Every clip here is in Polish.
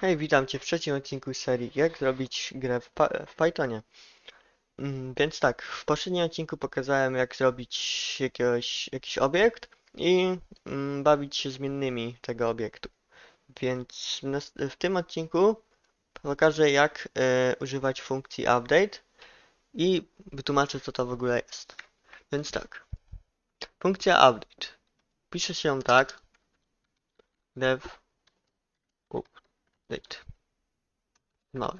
Hej, witam Cię w trzecim odcinku serii Jak zrobić grę w, w Pythonie. Mm, Więc tak, w poprzednim odcinku pokazałem jak zrobić jakiegoś, jakiś obiekt i mm, bawić się zmiennymi tego obiektu. Więc w, w tym odcinku pokażę jak e, używać funkcji update i wytłumaczę co to w ogóle jest. Więc tak, funkcja update. Pisze się tak dev update. No.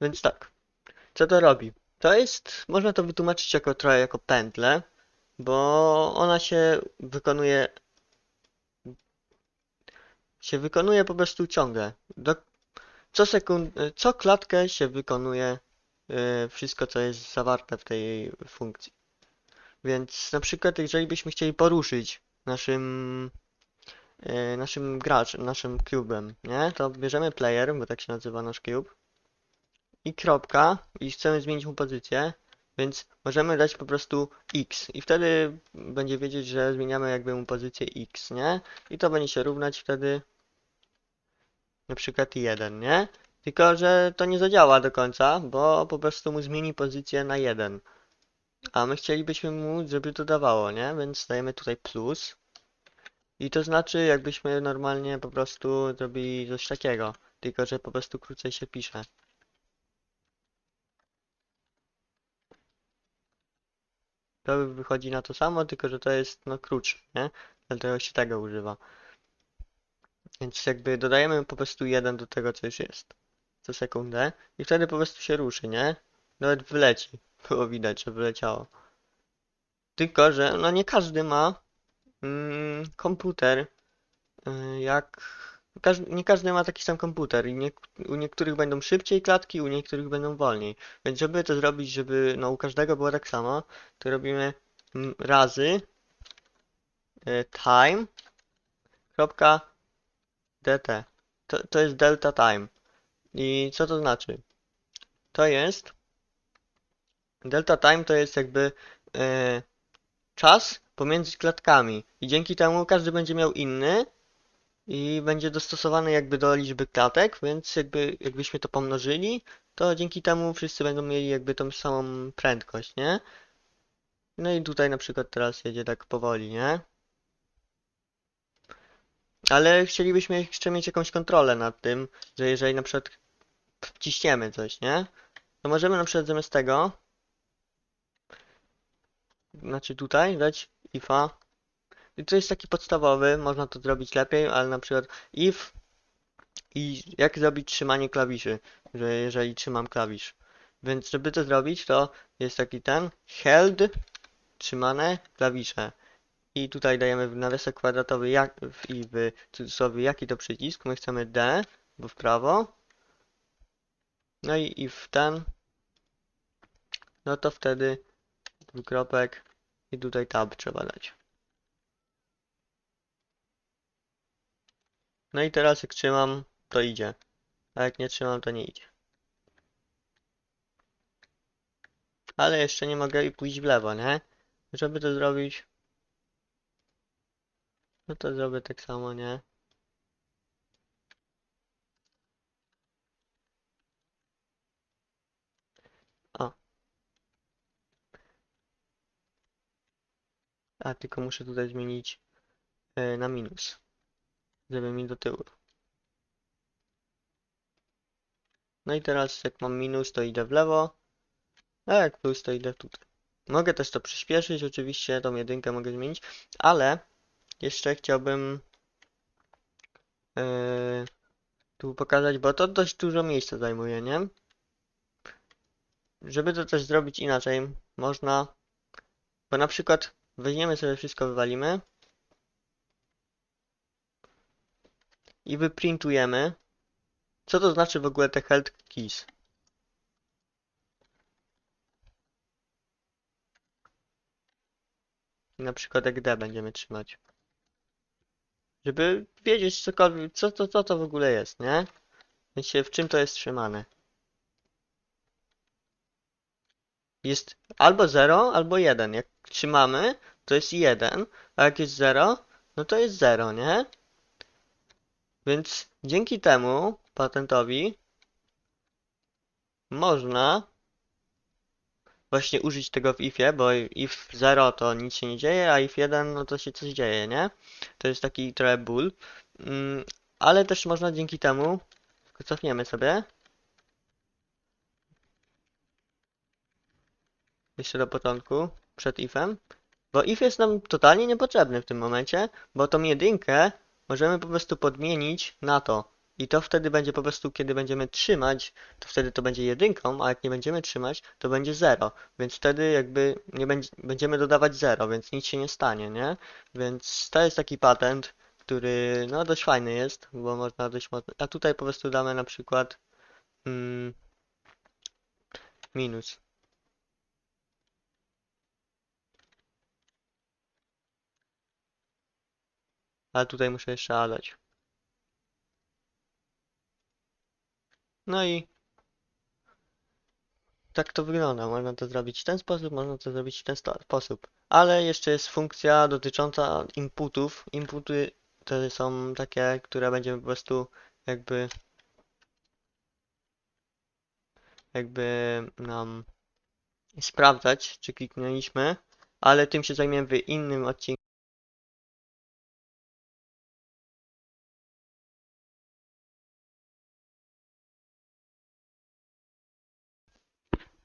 Więc tak, co to robi? To jest, można to wytłumaczyć jako trochę jako pętlę, bo ona się wykonuje się wykonuje po prostu ciągle. Do, co sekund, co klatkę się wykonuje y, wszystko, co jest zawarte w tej funkcji. Więc na przykład, jeżeli byśmy chcieli poruszyć naszym e, naszym graczem, naszym cubem, nie? To bierzemy player, bo tak się nazywa nasz cube i kropka i chcemy zmienić mu pozycję, więc możemy dać po prostu x i wtedy będzie wiedzieć, że zmieniamy jakby mu pozycję x, nie? I to będzie się równać wtedy na przykład 1, nie? Tylko, że to nie zadziała do końca, bo po prostu mu zmieni pozycję na 1. A my chcielibyśmy mu, żeby to dawało, nie? Więc dajemy tutaj plus. I to znaczy, jakbyśmy normalnie po prostu zrobili coś takiego, tylko że po prostu krócej się pisze. To wychodzi na to samo, tylko że to jest no krótsze, nie? Dlatego się tego używa. Więc jakby dodajemy po prostu jeden do tego, co już jest. Co sekundę. I wtedy po prostu się ruszy, nie? Nawet wyleci. Było widać, że wyleciało. Tylko, że no nie każdy ma komputer y, jak nie każdy ma taki sam komputer i nie, u niektórych będą szybciej klatki, u niektórych będą wolniej. Więc żeby to zrobić, żeby no u każdego było tak samo, to robimy mm, razy y, time kropka dt. To, to jest delta time. I co to znaczy? To jest delta time to jest jakby y, czas pomiędzy klatkami i dzięki temu każdy będzie miał inny i będzie dostosowany jakby do liczby klatek, więc jakby jakbyśmy to pomnożyli, to dzięki temu wszyscy będą mieli jakby tą samą prędkość, nie? No i tutaj na przykład teraz jedzie tak powoli, nie? Ale chcielibyśmy jeszcze mieć jakąś kontrolę nad tym, że jeżeli na przykład wciśniemy coś, nie? To możemy na przykład zamiast tego znaczy tutaj dać ifa. I to jest taki podstawowy, można to zrobić lepiej, ale na przykład if i jak zrobić trzymanie klawiszy, że jeżeli trzymam klawisz. Więc żeby to zrobić, to jest taki ten held trzymane klawisze. I tutaj dajemy w nawiasek kwadratowy jak, w, i w cudzysłowie jaki to przycisk. My chcemy D, bo w prawo. No i, i w ten. No to wtedy dwukropek i tutaj tab trzeba dać. No i teraz jak trzymam, to idzie. A jak nie trzymam, to nie idzie. Ale jeszcze nie mogę pójść w lewo, nie? Żeby to zrobić, no to zrobię tak samo, nie? A, tylko muszę tutaj zmienić e, na minus, żeby mi do tyłu. No i teraz jak mam minus, to idę w lewo, a jak plus, to idę tutaj. Mogę też to przyspieszyć, oczywiście tą jedynkę mogę zmienić, ale jeszcze chciałbym yy, tu pokazać, bo to dość dużo miejsca zajmuje, nie? Żeby to też zrobić inaczej, można, bo na przykład weźmiemy sobie wszystko, wywalimy i wyprintujemy. Co to znaczy w ogóle te held keys? Na przykład jak D będziemy trzymać. Żeby wiedzieć cokolwiek, co to, co to w ogóle jest, nie? W czym to jest trzymane. Jest albo 0, albo 1. Jak trzymamy, to jest 1, a jak jest 0, no to jest 0, nie? Więc dzięki temu patentowi można właśnie użyć tego w ifie, bo if 0 to nic się nie dzieje, a if 1 no to się coś dzieje, nie? To jest taki trochę ból. Mm, ale też można dzięki temu, cofniemy sobie. Jeszcze do początku, przed ifem. Bo if jest nam totalnie niepotrzebny w tym momencie, bo tą jedynkę możemy po prostu podmienić na to. I to wtedy będzie po prostu, kiedy będziemy trzymać, to wtedy to będzie jedynką, a jak nie będziemy trzymać, to będzie 0. Więc wtedy jakby nie będzie, będziemy dodawać 0, więc nic się nie stanie, nie? Więc to jest taki patent, który no dość fajny jest, bo można dość mocno... A tutaj po prostu damy na przykład mm, minus. Ale tutaj muszę jeszcze dodać. No i tak to wygląda. Można to zrobić w ten sposób, można to zrobić w ten sposób. Ale jeszcze jest funkcja dotycząca inputów. Inputy to są takie, które będziemy po prostu jakby jakby nam sprawdzać, czy kliknęliśmy, ale tym się zajmiemy w innym odcinku.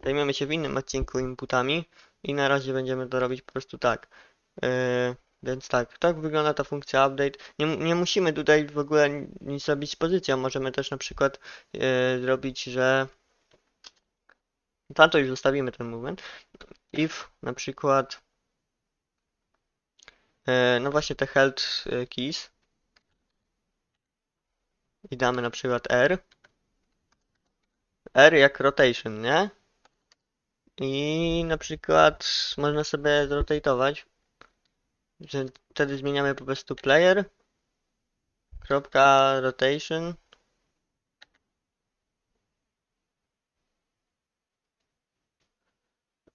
Zajmiemy się w innym odcinku inputami i na razie będziemy to robić po prostu tak. Yy, więc tak, tak wygląda ta funkcja update. Nie, nie musimy tutaj w ogóle nic robić z pozycją. Możemy też na przykład yy, zrobić, że tam to już zostawimy ten movement. If na przykład yy, no właśnie te held yy, keys i damy na przykład R. R jak rotation, nie? I na przykład można sobie zrotatować, wtedy zmieniamy po prostu player, kropka rotation,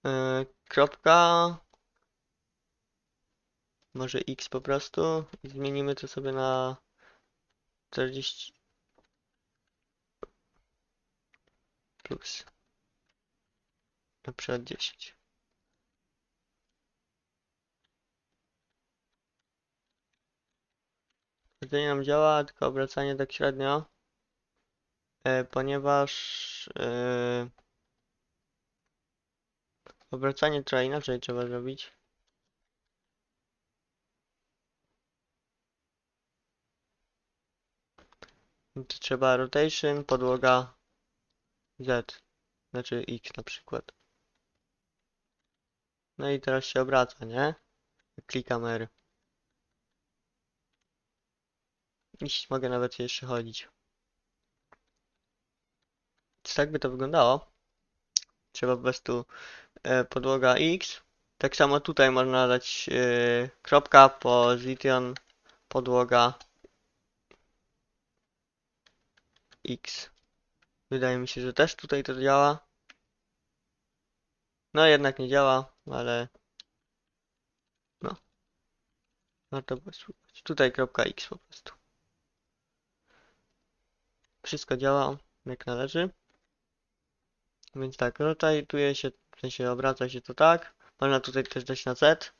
yy, kropka, może x po prostu i zmienimy to sobie na 40 plus na przykład 10. To nie nam działa, tylko obracanie tak średnio, e, ponieważ e, obracanie trzeba inaczej trzeba zrobić. To trzeba rotation, podłoga Z, znaczy X na przykład. No i teraz się obraca, nie? Klikam R. I mogę nawet jeszcze chodzić. Więc tak by to wyglądało. Trzeba po prostu e, podłoga X. Tak samo tutaj można dać e, kropka, position, podłoga X. Wydaje mi się, że też tutaj to działa. No jednak nie działa, ale no. Warto było spróbować. Tutaj kropka X po prostu. Wszystko działa jak należy. Więc tak, rotatuje się, w sensie obraca się to tak. Można tutaj też dać na Z.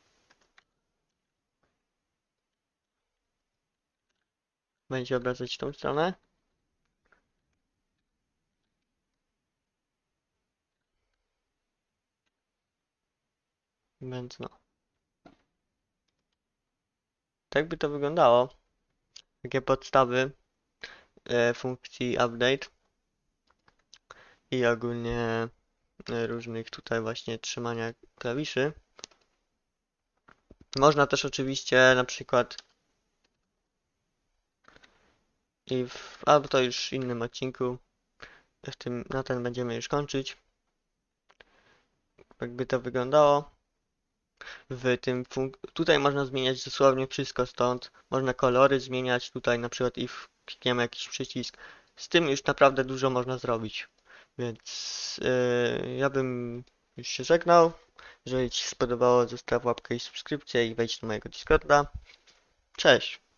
Będzie obracać tą stronę. Więc no. Tak by to wyglądało. Takie podstawy e, funkcji update i ogólnie e, różnych tutaj właśnie trzymania klawiszy. Można też oczywiście na przykład i w, albo to już w innym odcinku. W tym, na ten będziemy już kończyć. Jakby to wyglądało. W tym tutaj można zmieniać dosłownie wszystko stąd. Można kolory zmieniać tutaj na przykład i klikniemy jakiś przycisk. Z tym już naprawdę dużo można zrobić. Więc yy, ja bym już się żegnał. Jeżeli Ci się spodobało, zostaw łapkę i subskrypcję i wejdź do mojego Discorda. Cześć!